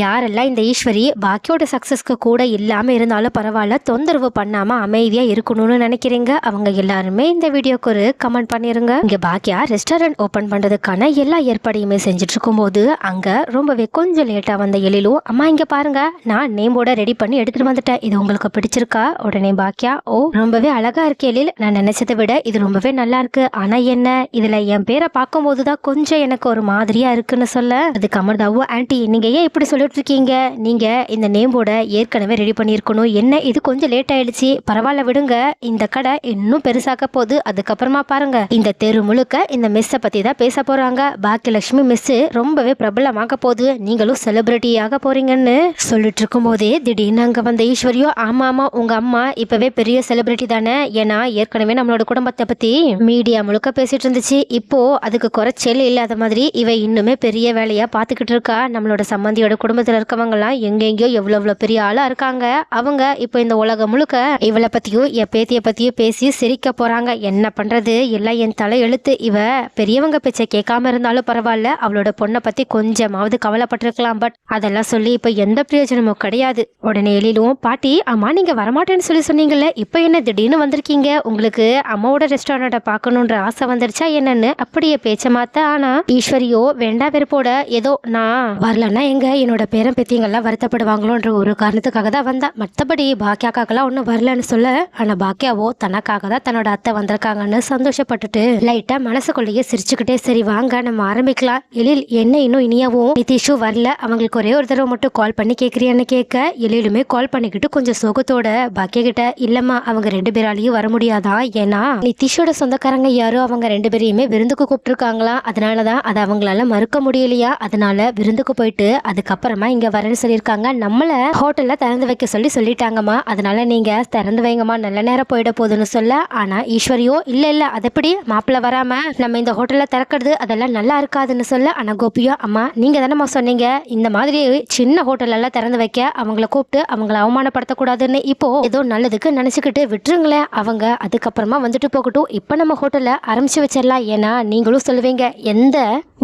யாரெல்லாம் இந்த ஈஸ்வரி பாக்கியோட சக்ஸஸ்க்கு கூட இல்லாமல் இருந்தாலும் பரவாயில்ல தொந்தரவு பண்ணாமல் அமைதியாக இருக்கணும்னு நினைக்கிறீங்க? அவங்க எல்லாருமே இந்த வீடியோக்கு ஒரு கமெண்ட் பண்ணிருங்க. இங்கே பாக்கியா ரெஸ்டாரண்ட் ஓப்பன் பண்ணுறதுக்கான எல்லா ஏற்பாடையுமே செஞ்சுட்டு இருக்கும்போது அங்கே ரொம்பவே கொஞ்சம் லேட்டாக வந்த எழிலும் அம்மா இங்கே பாருங்க. நான் நேம்போட ரெடி பண்ணி எடுத்துகிட்டு வந்துட்டேன். இது உங்களுக்கு பிடிச்சிருக்கா? உடனே பாக்கியா ஓ ரொம்பவே அழகாக இருக்கு எழில். நான் நினைச்சதை விட இது ரொம்பவே நல்லா இருக்கு. ஆனால் என்ன? இதில் என் பேரை பார்க்கும்போது தான் கொஞ்சம் எனக்கு ஒரு மாதிரியாக இருக்குன்னு சொல்ல. அதுக்கு அமர்தாவோ ஆன்ட்டி நீங்கள் ஏன் இப்படி சொல்லி இருக்கீங்க நீங்கள் இந்த நேம் போர்டை ஏற்கனவே ரெடி பண்ணியிருக்கணும். என்ன இது கொஞ்சம் லேட் ஆயிடுச்சு. பரவாயில்ல விடுங்க. இந்த கடை இன்னும் பெருசாக்க போகுது. அதுக்கப்புறமா பாருங்க. இந்த தெரு முழுக்க இந்த மெஸ்ஸை பற்றி தான் பேச போகிறாங்க பாக்கியலட்சுமி மெஸ்ஸு ரொம்பவே பிரபலமாக போகுது. நீங்களும் செலிபிரிட்டியாக போகிறீங்கன்னு சொல்லிட்டு இருக்கும் போதே திடீர்னு அங்கே வந்த ஈஸ்வரியோ ஆமாம் ஆமாம் உங்கள் அம்மா இப்போவே பெரிய செலிபிரிட்டி தானே. ஏன்னா ஏற்கனவே நம்மளோட குடும்பத்தை பற்றி மீடியா முழுக்க பேசிட்டு இருந்துச்சு. இப்போ அதுக்கு குறைச்சல் இல்லாத மாதிரி இவ இன்னுமே பெரிய வேலையாக பார்த்துக்கிட்டு இருக்கா. நம்மளோட சம்மந்தியோட குடும்பத்தில் இருக்கவங்கலாம் எங்கெங்கயோ எவ்வளோ எவ்வளோ பெரிய ஆளாக இருக்காங்க. அவங்க இப்போ இந்த உலகம் முழுக்க இவளை பற்றியும் என் பேத்தியை பற்றியும் பேசி சிரிக்க போறாங்க. என்ன பண்றது? எல்லாம் என் தலை எழுத்து. இவ பெரியவங்க பேச்சை கேட்காம இருந்தாலும் பரவாயில்ல. அவளோட பொண்ணை பற்றி கொஞ்சமாவது கவலைப்பட்டிருக்கலாம். பட் அதெல்லாம் சொல்லி இப்போ எந்த பிரயோஜனமும் கிடையாது. உடனே எழிலும் பாட்டி அம்மா நீங்கள் வரமாட்டேன்னு சொல்லி சொன்னீங்கல்ல. இப்போ என்ன திடீர்னு வந்திருக்கீங்க? உங்களுக்கு அம்மாவோட ரெஸ்டாரண்ட்டை பார்க்கணுன்ற ஆசை வந்துருச்சா என்னன்னு? அப்படியே பேச்ச மாத்த ஆனால் ஈஸ்வரியோ வேண்டா வெறுப்போட. ஏதோ நான் வரலன்னா எங்க? என்னோட பேரன் பெத்தியங்கள்லாம் வருத்தப்படுவாங்களோன்ற ஒரு காரணத்துக்காக தான் வந்தா. மற்றபடி பாக்கியாக்காக்கெல்லாம் ஒன்றும் வரலன்னு சொல்ல ஆனால் பாக்கியாவோ தனக்காக தான் தன்னோட அத்தை வந்திருக்காங்கன்னு சந்தோஷப்பட்டுட்டு லைட்டாக மனசுக்குள்ளேயே சிரிச்சுக்கிட்டே சரி வாங்க நம்ம ஆரம்பிக்கலாம். எழில் என்ன இன்னும் இனியாவும்? நிதிஷும் வரல. அவங்களுக்கு ஒரே ஒரு தடவை மட்டும் கால் பண்ணி கேட்குறியான்னு கேட்க எழிலுமே கால் பண்ணிக்கிட்டு கொஞ்சம் சோகத்தோட பாக்கிய கிட்ட இல்லம்மா அவங்க ரெண்டு பேராலையும் வர முடியாதா? ஏன்னா நிதிஷோட சொந்தக்காரங்க யாரோ அவங்க ரெண்டு பேரையுமே விருந்துக்கு கூப்பிட்டுருக்காங்களா அதனாலதான் அதை அவங்களால மறுக்க முடியலையா? அதனால விருந்துக்கு போயிட்டு அதுக்கப்புறம் இங்க வரேன்னு சொல்லியிருக்காங்க. நம்மளை ஹோட்டலில் திறந்து வைக்க சொல்லி சொல்லிட்டாங்கம்மா. அதனால நீங்கள் திறந்து வைங்கம்மா. நல்ல நேரம் போயிட போகுதுன்னு சொல்ல. ஆனால் ஈஸ்வரியோ இல்லை இல்லை. அது எப்படி? மாப்பிள்ள வராமல் நம்ம இந்த ஹோட்டலில் திறக்கிறது அதெல்லாம் நல்லா இருக்காதுன்னு சொல்ல. ஆனால் கோபியோ அம்மா நீங்கள் தானம்மா சொன்னீங்க. இந்த மாதிரி சின்ன ஹோட்டலெல்லாம் திறந்து வைக்க அவங்கள கூப்பிட்டு அவங்கள அவமானப்படுத்தக்கூடாதுன்னு இப்போ ஏதோ நல்லதுக்கு நினச்சிக்கிட்டு விட்டுருங்களேன். அவங்க அதுக்கப்புறமா வந்துட்டு போகட்டும். இப்போ நம்ம ஹோட்டலில் ஆரம்பிச்சு வச்சிடலாம். ஏன்னா நீங்களும் சொல்லுவீங்க எந்த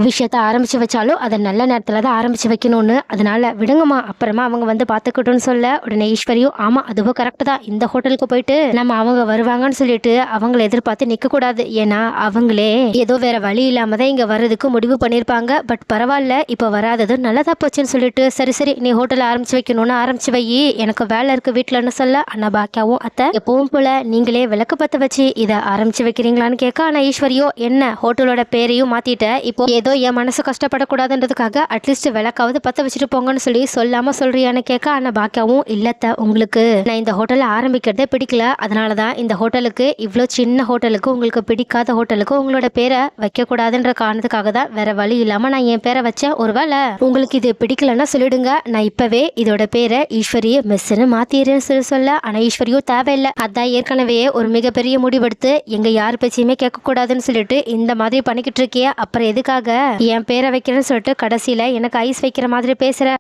விஷயத்த ஆரம்பிச்சு வச்சாலும் அதை நல்ல நேரத்தில் தான் ஆரம்பிச்சு வைக்கணும்னு. அதனால் விடுங்கம்மா அப்புறமா அவங்க வந்து பார்த்துக்கட்டும்னு சொல்ல உடனே ஈஸ்வரியும் ஆமாம் அதுவும் கரெக்டு தான். இந்த ஹோட்டலுக்கு போயிட்டு நம்ம அவங்க வருவாங்கன்னு சொல்லிட்டு அவங்கள எதிர்பார்த்து நிற்கக்கூடாது ஏன்னா அவங்களே ஏதோ வேற வழி இல்லாமல் தான் இங்கே வர்றதுக்கு முடிவு பண்ணியிருப்பாங்க. பட் பரவாயில்ல இப்போ வராதது நல்லதாக போச்சுன்னு சொல்லிட்டு சரி சரி நீ ஹோட்டல் ஆரம்பிச்சு வைக்கணும்னு ஆரம்பிச்சு வை. எனக்கு வேலை இருக்கு வீட்டிலன்னு சொல்ல அண்ணா பாக்கியாவும் அத்தை எப்பவும் போல நீங்களே விளக்கு பற்ற வச்சு இதை ஆரம்பிச்சு வைக்கிறீங்களான்னு கேட்க ஆனால் ஈஸ்வரியோ என்ன ஹோட்டலோட பேரையும் மாத்திட்ட. இப்போ ஏதோ என் மனசு கஷ்டப்படக்கூடாதுன்றதுக்காக அட்லீஸ்ட் விளக்காவது பற்ற வச்சு வச்சுட்டு போங்கன்னு சொல்லி சொல்லாம சொல்றியான்னு கேட்க ஆனா பாக்கியாவும் இல்லத்த உங்களுக்கு நான் இந்த ஹோட்டலை ஆரம்பிக்கிறதே பிடிக்கல. அதனால தான் இந்த ஹோட்டலுக்கு இவ்வளோ சின்ன ஹோட்டலுக்கு உங்களுக்கு பிடிக்காத ஹோட்டலுக்கு உங்களோட பேரை வைக்கக்கூடாதுன்ற காரணத்துக்காக தான் வேற வழி இல்லாமல் நான் என் பேரை வச்சேன். ஒருவேளை உங்களுக்கு இது பிடிக்கலன்னா சொல்லிடுங்க. நான் இப்போவே இதோட பேரை ஈஸ்வரிய மெஸ்ஸுன்னு மாத்திடுறேன்னு சொல்லி சொல்ல ஆனால் ஈஸ்வரியும் தேவையில்லை. அதான் ஏற்கனவே ஒரு மிகப்பெரிய முடிவெடுத்து எங்கள் யார் பேச்சையுமே கேட்கக்கூடாதுன்னு சொல்லிட்டு இந்த மாதிரி பண்ணிக்கிட்டு இருக்கிய அப்புறம் எதுக்காக என் பேரை வைக்கிறேன்னு சொல்லிட்டு கடைசியில் எனக்கு ஐஸ் வைக்கிற மாதிரி esa era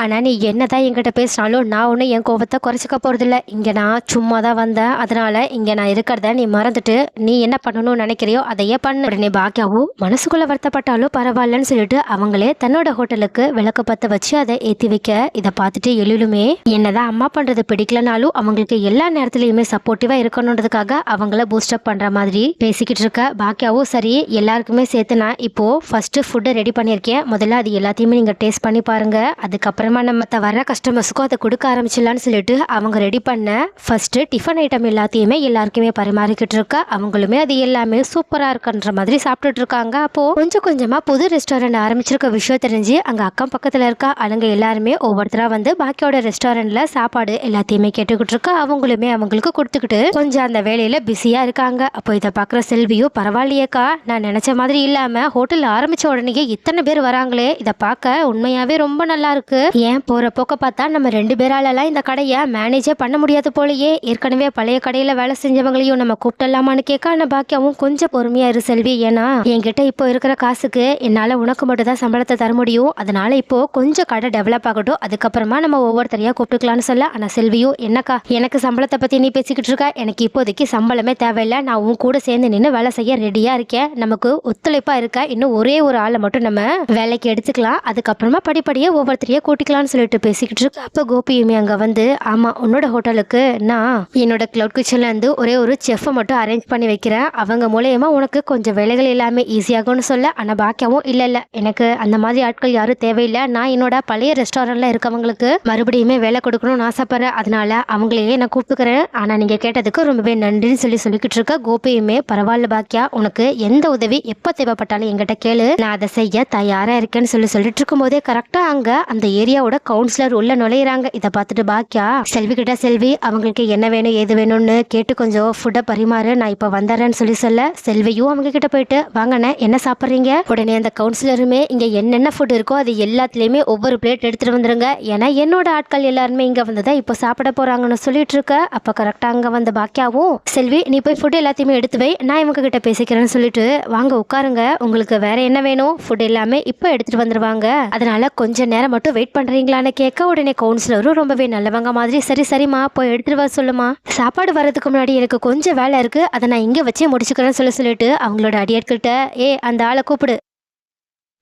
ஆனால் நீ என்ன தான் என்கிட்ட பேசினாலும் நான் ஒன்றும் என் கோபத்தை குறைச்சிக்க போகிறதில்ல இங்கே நான் சும்மா தான் வந்தேன். அதனால் இங்கே நான் இருக்கிறத நீ மறந்துட்டு நீ என்ன பண்ணணும்னு நினைக்கிறியோ அதையே பண்ணு. உடனே பாக்கியாவும் மனசுக்குள்ளே வருத்தப்பட்டாலும் பரவாயில்லன்னு சொல்லிட்டு அவங்களே தன்னோட ஹோட்டலுக்கு விளக்கு பற்ற வச்சு அதை ஏற்றி வைக்க. இதை பார்த்துட்டு எழிலுமே என்னதான் அம்மா பண்ணுறது பிடிக்கலனாலும் அவங்களுக்கு எல்லா நேரத்துலையுமே சப்போர்ட்டிவாக இருக்கணுன்றதுக்காக அவங்கள பூஸ்டப் பண்ணுற மாதிரி பேசிக்கிட்டு இருக்க. பாக்கியாவும் சரி எல்லாருக்குமே சேர்த்து நான் இப்போது ஃபஸ்ட்டு ஃபுட்டை ரெடி பண்ணியிருக்கேன். முதல்ல அது எல்லாத்தையுமே நீங்கள் டேஸ்ட் பண்ணி பாருங்க. அதுக்கப்புறம் நம்ம வர கஸ்டமர்ஸுக்கும் அதை கொடுக்க ஆரம்பிச்சிடலான்னு சொல்லிட்டு அவங்க ரெடி பண்ண ஃபஸ்ட்டு டிஃபன் ஐட்டம் எல்லாத்தையுமே எல்லாருக்குமே பரிமாறிக்கிட்டு இருக்கா அவங்களுமே அது எல்லாமே சூப்பராக இருக்குன்ற மாதிரி சாப்பிட்டுட்டு இருக்காங்க. அப்போது கொஞ்சம் கொஞ்சமாக புது ரெஸ்டாரண்ட் ஆரம்பிச்சிருக்க விஷயம் தெரிஞ்சு அங்கே அக்கம் பக்கத்தில் இருக்கா அவங்க எல்லாருமே ஒவ்வொருத்தராக வந்து பாக்கியோட ரெஸ்டாரண்ட்டில் சாப்பாடு எல்லாத்தையுமே கேட்டுக்கிட்டு இருக்க அவங்களுமே அவங்களுக்கு கொடுத்துக்கிட்டு கொஞ்சம் அந்த வேலையில் பிஸியாக இருக்காங்க. அப்போ இதை பார்க்குற செல்வியும் பரவாயில்லையேக்கா நான் நினச்ச மாதிரி இல்லாமல் ஹோட்டல் ஆரம்பித்த உடனேயே இத்தனை பேர் வராங்களே இதை பார்க்க உண்மையாகவே ரொம்ப நல்லா இருக்கு. ஏன் போகிற போக்க பார்த்தா நம்ம ரெண்டு பேராலலாம் இந்த கடையை மேனேஜே பண்ண முடியாது போலயே. ஏற்கனவே பழைய கடையில் வேலை செஞ்சவங்களையும் நம்ம கூப்பிடலாமான்னு கேட்க ஆனா பாக்கியாவும் கொஞ்சம் பொறுமையாக இரு செல்வி. ஏன்னா என்கிட்ட இப்போ இருக்கிற காசுக்கு என்னால் உனக்கு மட்டும் தான் சம்பளத்தை தர முடியும். அதனால இப்போ கொஞ்சம் கடை டெவலப் ஆகட்டும். அதுக்கப்புறமா நம்ம ஒவ்வொருத்தரையா கூப்பிட்டுக்கலாம்னு சொல்ல. ஆனால் செல்வியும் என்னக்கா எனக்கு சம்பளத்தை பற்றி நீ பேசிக்கிட்டு இருக்க? எனக்கு இப்போதைக்கு சம்பளமே தேவையில்லை. நான் உன் கூட சேர்ந்து நின்று வேலை செய்ய ரெடியாக இருக்கேன். நமக்கு ஒத்துழைப்பாக இருக்கா. இன்னும் ஒரே ஒரு ஆளை மட்டும் நம்ம வேலைக்கு எடுத்துக்கலாம். அதுக்கப்புறமா படிப்படியே ஒவ்வொருத்தரையே கூட்டிக்கலாம்னு சொல்லிட்டு பேசிக்கிட்டு இருக்கு. அப்போ கோபியுமே அங்கே வந்து ஆமாம் உன்னோட ஹோட்டலுக்கு நான் என்னோட கிளவுட் கிச்சன்லேருந்து ஒரே ஒரு செஃப்பை மட்டும் அரேஞ்ச் பண்ணி வைக்கிறேன். அவங்க மூலயமா உனக்கு கொஞ்சம் வேலைகள் எல்லாமே ஈஸியாகும்னு சொல்ல ஆனால் பாக்கியாவும் இல்லை இல்லை. எனக்கு அந்த மாதிரி ஆட்கள் யாரும் தேவையில்லை. நான் என்னோட பழைய ரெஸ்டாரண்ட்டில் இருக்கவங்களுக்கு மறுபடியுமே வேலை கொடுக்கணும்னு ஆசைப்பட்றேன். அதனால அவங்களையே நான் கூப்பிட்டுக்கிறேன். ஆனால் நீங்கள் கேட்டதுக்கு ரொம்பவே நன்றின்னு சொல்லி சொல்லிக்கிட்டு இருக்க கோபியுமே பரவாயில்ல பாக்கியா உனக்கு எந்த உதவி எப்போ தேவைப்பட்டாலும் என்கிட்ட கேளு. நான் அதை செய்ய தயாராக இருக்கேன்னு சொல்லி சொல்லிட்டு இருக்கும்போதே கரெக்டாக அங்கே அந்த ஏரியாவோட கவுன்சிலர் உள்ள நுழையிறாங்க. இதை பார்த்துட்டு பாக்கியா செல்வி கிட்ட செல்வி அவங்களுக்கு என்ன வேணும் ஏது வேணும்னு கேட்டு கொஞ்சம் ஃபுட்டை பரிமாறு. நான் இப்போ வந்துடுறேன்னு சொல்லி சொல்ல செல்வியும் அவங்க கிட்ட போயிட்டு வாங்கண்ணே என்ன சாப்பிட்றீங்க? உடனே அந்த கவுன்சிலருமே இங்கே என்னென்ன ஃபுட் இருக்கோ அது எல்லாத்துலேயுமே ஒவ்வொரு பிளேட் எடுத்துட்டு வந்துருங்க. ஏன்னா என்னோட ஆட்கள் எல்லாருமே இங்கே வந்ததை இப்போ சாப்பிட போறாங்கன்னு சொல்லிட்டு இருக்க. அப்போ கரெக்டாக அங்கே வந்த பாக்கியாவும் செல்வி நீ போய் ஃபுட் எல்லாத்தையுமே எடுத்து வை. நான் இவங்க கிட்ட பேசிக்கிறேன்னு சொல்லிட்டு வாங்க உட்காருங்க. உங்களுக்கு வேற என்ன வேணும்? ஃபுட் எல்லாமே இப்போ எடுத்துட்டு வந்துருவாங்க. அதனால கொஞ்ச நேரம் மட்டும் வெயிட் பண்ணுறீங்களான்னு கேட்க உடனே கவுன்சிலரும் ரொம்பவே நல்லவங்க மாதிரி சரி சரிம்மா போய் எடுத்துட்டு வர சொல்லுமா சாப்பாடு வரதுக்கு முன்னாடி எனக்கு கொஞ்சம் வேலை இருக்குது அதை நான் இங்கே வச்சே முடிச்சுக்கிறேன்னு சொல்ல சொல்லிட்டு அவங்களோட அடியாட்கிட்ட ஏ அந்த ஆளை கூப்பிடு.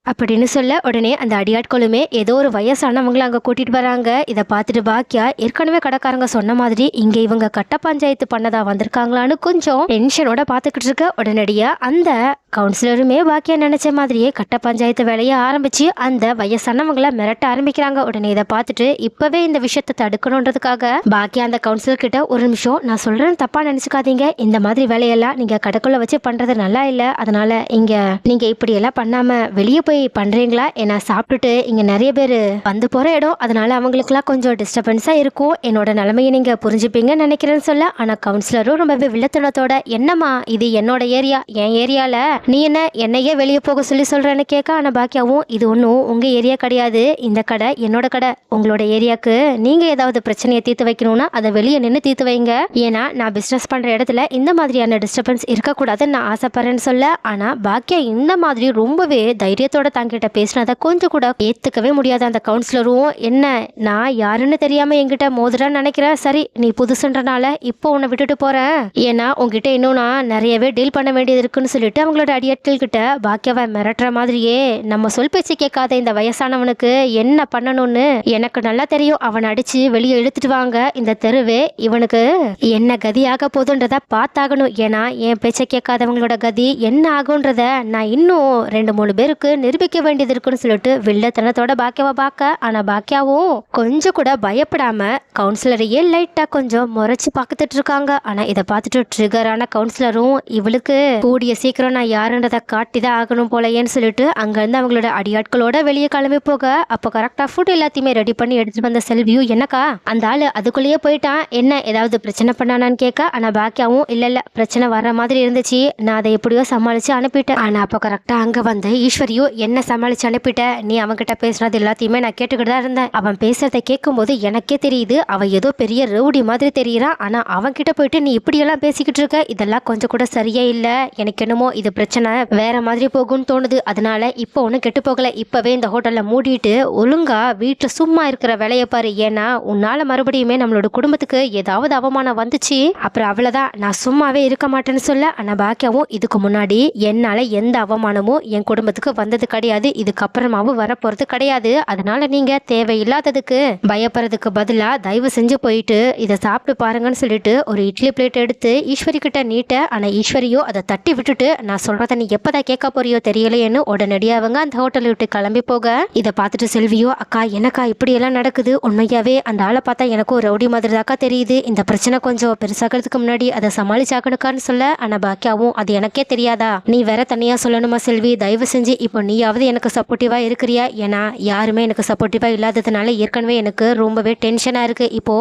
அப்படின்னு சொல்ல உடனே அந்த அடியாட்களுமே ஏதோ ஒரு வயசானவங்களை அங்கே கூட்டிகிட்டு வராங்க. இதை பார்த்துட்டு பாக்கியா ஏற்கனவே கடைக்காரங்க சொன்ன மாதிரி இங்கே இவங்க கட்ட பஞ்சாயத்து பண்ணதா வந்திருக்காங்களான்னு கொஞ்சம் டென்ஷனோட பார்த்துக்கிட்டு இருக்க. உடனடியாக அந்த கவுன்சிலருமே பாக்கியா நினைச்ச மாதிரியே கட்ட பஞ்சாயத்து வேலையை ஆரம்பிச்சு அந்த வயசானவங்கள மிரட்ட ஆரம்பிக்கிறாங்க. உடனே இதை பார்த்துட்டு இப்பவே இந்த விஷயத்தை தடுக்கணுன்றதுக்காக பாக்கியா அந்த கவுன்சிலர் கிட்ட ஒரு நிமிஷம் நான் சொல்றேன் தப்பா நினைச்சுக்காதீங்க. இந்த மாதிரி வேலையெல்லாம் நீங்க கடைக்குள்ள வச்சு பண்றது நல்லா இல்ல. அதனால இங்க நீங்க இப்படி எல்லாம் பண்ணாம வெளியே போய் பண்றீங்களா? ஏன்னா சாப்பிட்டுட்டு இங்க நிறைய பேர் வந்து போற இடம். அதனால அவங்களுக்குலாம் கொஞ்சம் டிஸ்டர்பன்ஸா இருக்கும். என்னோட நிலைமையை நீங்க புரிஞ்சுப்பீங்கன்னு நினைக்கிறேன்னு சொல்ல ஆனா கவுன்சிலரும் ரொம்பவே வில்லத்தனத்தோட என்னம்மா இது என்னோட ஏரியா என் ஏரியால நீ என்ன என்னையே வெளியே போக சொல்லி சொல்கிறேன்னு கேட்க ஆனால் பாக்கியாவும் இது ஒன்றும் உங்கள் ஏரியா கிடையாது. இந்த கடை என்னோட கடை. உங்களோட ஏரியாவுக்கு நீங்கள் ஏதாவது பிரச்சனையை தீர்த்து வைக்கணும்னா அதை வெளியே நின்று தீர்த்து வைங்க. ஏன்னா நான் பிஸ்னஸ் பண்ணுற இடத்துல இந்த மாதிரியான டிஸ்டர்பன்ஸ் இருக்கக்கூடாதுன்னு நான் ஆசைப்படுறேன்னு சொல்ல ஆனால் பாக்கியா இந்த மாதிரி ரொம்பவே தைரியத்தோட தங்கிட்ட பேசினதை கொஞ்சம் கூட ஏற்றுக்கவே முடியாது அந்த கவுன்சிலரும் என்ன நான் யாருன்னு தெரியாமல் என்கிட்ட மோதுறான்னு நினைக்கிறேன் சரி நீ புதுசுன்றனால இப்போ உன்னை விட்டுட்டு போகிறேன் ஏன்னா உங்ககிட்ட இன்னும் நான் நிறையவே டீல் பண்ண வேண்டியது இருக்குன்னு சொல்லிட்டு அவங்களோட அடியாட்கள்கிட்ட பாக்கியாவை மிரட்டுற மாதிரியே நம்ம சொல் பேச்சு கேட்காத இந்த வயசானவனுக்கு என்ன பண்ணணும்னு எனக்கு நல்லா தெரியும். அவன் அடிச்சு வெளியே இழுத்துட்டு வாங்க. இந்த தெருவே இவனுக்கு என்ன கதி போதுன்றத பார்த்தாகணும். ஏன்னா என் பேச்சை கேட்காதவங்களோட கதி என்ன ஆகுன்றத நான் இன்னும் ரெண்டு மூணு பேருக்கு நிரூபிக்க வேண்டியது இருக்குன்னு சொல்லிட்டு வில்லத்தனத்தோட பாக்கியாவை பார்க்க. ஆனா பாக்கியாவும் கொஞ்சம் கூட பயப்படாம கவுன்சிலரையே லைட்டா கொஞ்சம் முறைச்சு பார்த்துட்டு இருக்காங்க. ஆனா இதை பார்த்துட்டு ட்ரிகரான கவுன்சிலரும் இவளுக்கு கூடிய சீக்கிரம் நான் யாருன்றதை காட்டி தான் ஆகணும் போலயேன்னு சொல்லிட்டு அங்கேருந்து அவங்களோட அடியாட்களோட வெளியே கிளம்பி போக அப்போ கரெக்டாக ஃபுட் எல்லாத்தையுமே ரெடி பண்ணி எடுத்துட்டு வந்த செல்வியும் என்னக்கா அந்த ஆள் அதுக்குள்ளேயே போயிட்டான் என்ன ஏதாவது பிரச்சனை பண்ணானான்னு கேட்க ஆனால் பாக்கியாவும் இல்லை இல்லை பிரச்சனை வர்ற மாதிரி இருந்துச்சு நான் அதை எப்படியோ சமாளித்து அனுப்பிட்டேன். ஆனால் அப்போ கரெக்டாக அங்கே வந்து ஈஸ்வரியும் என்ன சமாளித்து அனுப்பிட்டேன் நீ அவங்ககிட்ட பேசுனது எல்லாத்தையுமே நான் கேட்டுக்கிட்டு தான் இருந்தேன். அவன் பேசுறதை கேட்கும்போது எனக்கே தெரியுது அவன் ஏதோ பெரிய ரவுடி மாதிரி தெரியுறான். ஆனால் அவன்கிட்ட போயிட்டு நீ இப்படியெல்லாம் பேசிக்கிட்டு இருக்க? இதெல்லாம் கொஞ்சம் கூட சரியே இல்லை. எனக்கு என்னமோ இது பிரச்சனை வேற மாதிரி போகும்னு தோணுது. அதனால இப்போ ஒன்றும் கெட்டு போகல. இப்போவே இந்த ஹோட்டலில் மூடிட்டு ஒழுங்கா வீட்டில் சும்மா இருக்கிற வேலையை பாரு. ஏன்னா உன்னால மறுபடியுமே நம்மளோட குடும்பத்துக்கு ஏதாவது அவமானம் வந்துச்சு. அப்புறம் அவ்வளோதான் நான் சும்மாவே இருக்க மாட்டேன்னு சொல்ல ஆனால் பாக்கியாவும் இதுக்கு முன்னாடி என்னால் எந்த அவமானமும் என் குடும்பத்துக்கு வந்தது கிடையாது. இதுக்கப்புறமாவும் வரப்போகிறது கிடையாது. அதனால நீங்கள் தேவையில்லாததுக்கு பயப்படுறதுக்கு பதிலாக தயவு செஞ்சு போயிட்டு இதை சாப்பிட்டு பாருங்கன்னு சொல்லிட்டு ஒரு இட்லி பிளேட் எடுத்து ஈஸ்வரி கிட்ட நீட்ட ஆனால் ஈஸ்வரியோ அதை தட்டி விட்டுட்டு நான் சொல்கிறத நீ எப்போதான் கேட்க போறியோ தெரியலையேன்னு உடனடியாக அவங்க அந்த ஹோட்டலை விட்டு கிளம்பி போக இதை பார்த்துட்டு செல்வியோ அக்கா எனக்கா இப்படியெல்லாம் நடக்குது? உண்மையாவே அந்த ஆளை பார்த்தா எனக்கும் ரவுடி மாதிரி தாக்கா தெரியுது. இந்த பிரச்சனை கொஞ்சம் பெருசாகிறதுக்கு முன்னாடி அதை சமாளிச்சாக்கணுக்கான்னு சொல்ல ஆனால் பாக்கியாவும் அது எனக்கே தெரியாதா? நீ வேற தனியாக சொல்லணுமா செல்வி? தயவு செஞ்சு இப்போ நீயாவது எனக்கு சப்போர்ட்டிவாக இருக்கிறியா? ஏன்னா யாருமே எனக்கு சப்போர்ட்டிவாக இல்லாததுனால ஏற்கனவே எனக்கு ரொம்பவே டென்ஷனாக இருக்குது இப்போ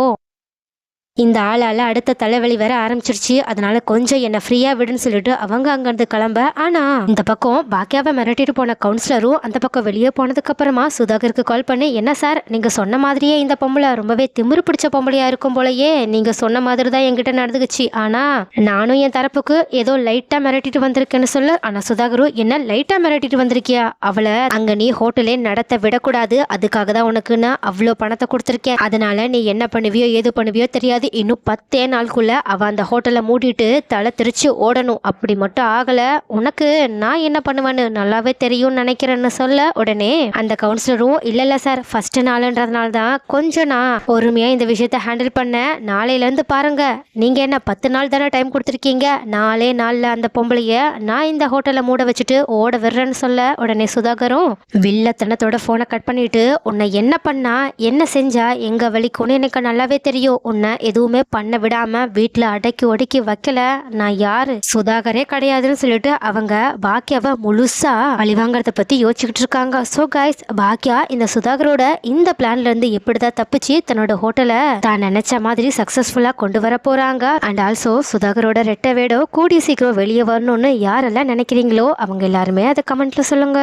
இந்த ஆளால் அடுத்த தலைவலி வர ஆரம்பிச்சிருச்சு. அதனால கொஞ்சம் என்ன ஃப்ரீயா விடுன்னு சொல்லிட்டு அவங்க அங்கிருந்து கிளம்ப. ஆனா இந்த பக்கம் பாக்கியாவை மிரட்டிட்டு போன கவுன்சிலரும் அந்த பக்கம் வெளியே போனதுக்கு அப்புறமா சுதாகருக்கு கால் பண்ணி என்ன சார் நீங்க சொன்ன மாதிரியே இந்த பொம்பளை ரொம்பவே திமிரு பிடிச்ச பொம்பளையா இருக்கும் போலயே நீங்க சொன்ன மாதிரி தான் என்கிட்ட நடந்துக்குச்சு. ஆனா நானும் என் தரப்புக்கு ஏதோ லைட்டா மிரட்டிட்டு வந்திருக்கேன்னு சொல்லு. ஆனா சுதாகரும் என்ன லைட்டா மிரட்டிட்டு வந்திருக்கியா? அவளை அங்க நீ ஹோட்டலே நடத்த விடக்கூடாது. அதுக்காக தான் உனக்கு நான் அவ்வளோ பணத்தை கொடுத்துருக்கேன். அதனால நீ என்ன பண்ணுவியோ ஏது பண்ணுவியோ தெரியாது. இன்னும் பத்தே நாளுக்குள்ள அவள் அந்த ஹோட்டலை மூடிட்டு தலை திரிச்சு ஓடணும். அப்படி மட்டும் ஆகலை. உனக்கு நான் என்ன பண்ணுவேன்னு நல்லாவே தெரியும்னு நினைக்கிறேன்னு சொல்ல உடனே அந்த கவுன்சிலரும் இல்லை இல்லை சார் ஃபஸ்ட்டு நாளுன்றதுனால தான் கொஞ்சம் நான் பொறுமையாக இந்த விஷயத்த ஹேண்டில் பண்ணேன். நாளையிலேருந்து பாருங்கள் பாருங்க. என்ன பத்து நாள் தானே டைம் கொடுத்துருக்கீங்க? நாலே நாளில் அந்த பொம்பளைய நான் இந்த ஹோட்டலை மூட வச்சுட்டு ஓட விடுறேன்னு சொல்ல உடனே சுதாகரும் வில்லத்தனத்தோட ஃபோனை கட் பண்ணிட்டு உன்னை என்ன பண்ணா என்ன செஞ்சா எங்கே வலிக்கும்னு எனக்கு நல்லாவே தெரியும். உன்னை எதுவுமே பண்ண விடாம வீட்டுல அடக்கி ஒடுக்கி வைக்கல. நான் யாரு? சுதாகரே கிடையாதுன்னு சொல்லிட்டு அவங்க பாக்கியாவை முழுசா அழிவாங்கிறத பத்தி யோசிச்சுக்கிட்டு இருக்காங்க. ஸோ கைஸ் பாக்கியா இந்த சுதாகரோட இந்த பிளான்ல இருந்து எப்படிதான் தப்பிச்சு தன்னோட ஹோட்டலை தான் நினைச்ச மாதிரி சக்சஸ்ஃபுல்லா கொண்டு வர போறாங்க. அண்ட் ஆல்சோ சுதாகரோட ரெட்ட வேடோ கூடிய சீக்கிரம் வெளியே வரணும்னு யாரெல்லாம் நினைக்கிறீங்களோ அவங்க எல்லாருமே அதை கமெண்ட்ல சொல்லுங்க.